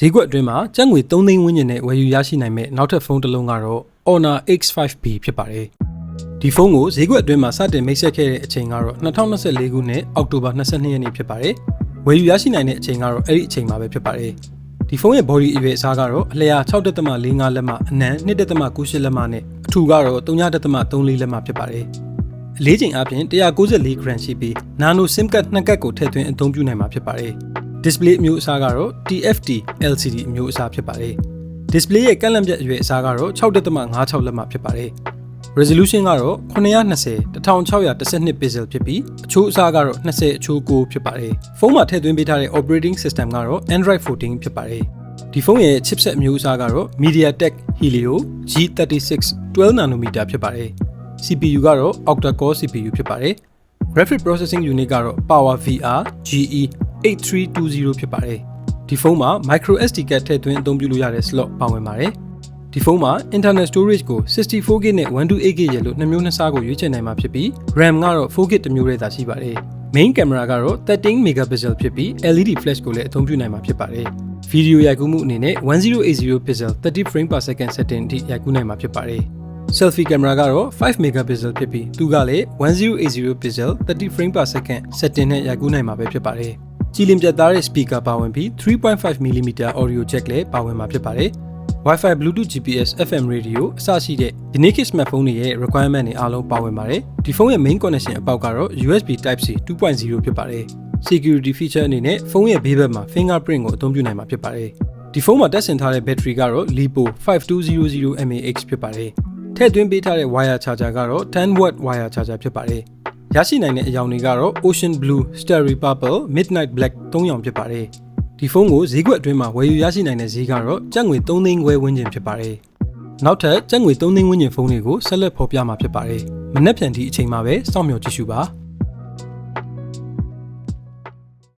ဈေးကွက်အတွင်းမှာကျပ်ငွေ3သိန်းဝန်းကျင်နဲ့ဝယ်ယူရရှိနိုင်မဲ့နောက်ထပ်ဖုန်းတစ်လုံးကတော့ Honor X5B ဖြစ်ပါတယ်။ဒီဖုန်းကိုဈေးကွက်အတွင်းမှာစတင်မိတ်ဆက်ခဲ့တဲ့အချိန်ကတော့2024ခုနှစ်အောက်တိုဘာ22ရက်နေ့ဖြစ်ပါတယ်။ဝယ်ယူရရှိနိုင်တဲ့အချိန်ကတော့အဲ့ဒီအချိန်မှာပဲဖြစ်ပါတယ်။ဒီဖုန်းရဲ့ body အရွယ်အစားကတော့အလျာ6.45လက်မအနံ2.98လက်မနဲ့အထူကတော့3.34လက်မဖြစ်ပါတယ်။အလေးချိန်အပြင်194 gram ရှိပြီး nano sim card နှစ်ကတ်ကိုထည့်သွင်းအသုံးပြုနိုင်မှာဖြစ်ပါတယ်။ display အမျိုးအစားကတော့ TFT LCD အမျိုးအစားဖြစ်ပါတယ်။ display ရဲ့ကန့်လန့်ပြတ်အရွယ်အစားကတော့6.56လက်မဖြစ်ပါတယ်။ resolution ကတော့920 1612 pixel ဖြစ်ပြီးအချိုးအစားကတော့20အချိုး9ဖြစ်ပါတယ်။ဖုန်းမှာထည့်သွင်းပေးထားတဲ့ operating system ကတော့ Android 14ဖြစ်ပါတယ်။ဒီဖုန်းရဲ့ chipset အမျိုးအစားကတော့ MediaTek Helio G36 12 nanometer ဖြစ်ပါတယ်။ CPU ကတော့ octa core CPU ဖြစ်ပါတယ်။ graphic processing unit ကတော့ Power VR GE 8320ဖြစ်ပါတယ်။ဒီဖုန်းမှာ micro SD card ထည့်သွင်းအသုံးပြုလို့ရတဲ့ slot ပါဝင်ပါတယ်။ဒီဖုန်းမှာ internal storage ကို 64GB နဲ့ 128GB ရလို့နှစ်မျိုးနှစ်စားကိုရွေးချယ်နိုင်မှာဖြစ်ပြီး RAM ကတော့ 4GB တစ်မျိုးတည်းသာရှိပါတယ်။ main camera ကတော့13 megapixel ဖြစ်ပြီး LED flash ကိုလည်းအသုံးပြုနိုင်မှာဖြစ်ပါတယ်။ဗီဒီယိုရိုက်ကူးမှုအနေနဲ့1080 pixel 30 frame per second setting အထိရိုက်ကူးနိုင်မှာဖြစ်ပါတယ်။ selfie camera ကတော့5 megapixel ဖြစ်ပြီးသူကလည်း1080 pixel 30 frame per second setting နဲ့ရိုက်ကူးနိုင်မှာပဲဖြစ်ပါတယ်။ ကြည်လင်ပြတ်သားတဲ့ speaker ပါဝင်ပြီး 3.5mm audio jack လည်းပါဝင်မှာဖြစ်ပါတယ်။ Wi-Fi Bluetooth GPS FM radio အစရှိတဲ့ဒီနေ့ခေတ် smartphone တွေရဲ့ requirement တွေအားလုံးပါဝင်ပါတယ်။ဒီဖုန်းရဲ့ main connection အပေါက်ကတော့ USB Type C 2.0ဖြစ်ပါတယ်။ security feature အနေနဲ့ဖုန်းရဲ့ဘေးဘက်မှာ fingerprint ကိုအသုံးပြုနိုင်မှာဖြစ်ပါတယ်။ဒီဖုန်းမှာတက်ဆင်ထားတဲ့ battery ကတော့ LiPo 5200 mAh ဖြစ်ပါတယ်။ထည့်သွင်းပေးထားတဲ့ wire charger ကတော့10 watt wire charger ဖြစ်ပါတယ်။ ရရှိနိုင်တဲ့အယောင်တွေကတော့ Ocean Blue, Starry Purple, Midnight Black ၃ရောင်ဖြစ်ပါတယ်။ဒီဖုန်းကိုဈေးကွက်အတွင်းမှာဝယ်ယူရရှိနိုင်တဲ့ဈေးကတော့ကျပ်ငွေ3သိန်းခွဲဝန်းကျင်ဖြစ်ပါတယ်။နောက်ထပ်ကျပ်ငွေ3သိန်းဝန်းကျင်ဖုန်းတွေကိုဆက်လက်ဖော်ပြမှာဖြစ်ပါတယ်။မနေ့ပြန်ဒီအချိန်မှာပဲစောင့်မျှော်ကြည့်ရှုပါ။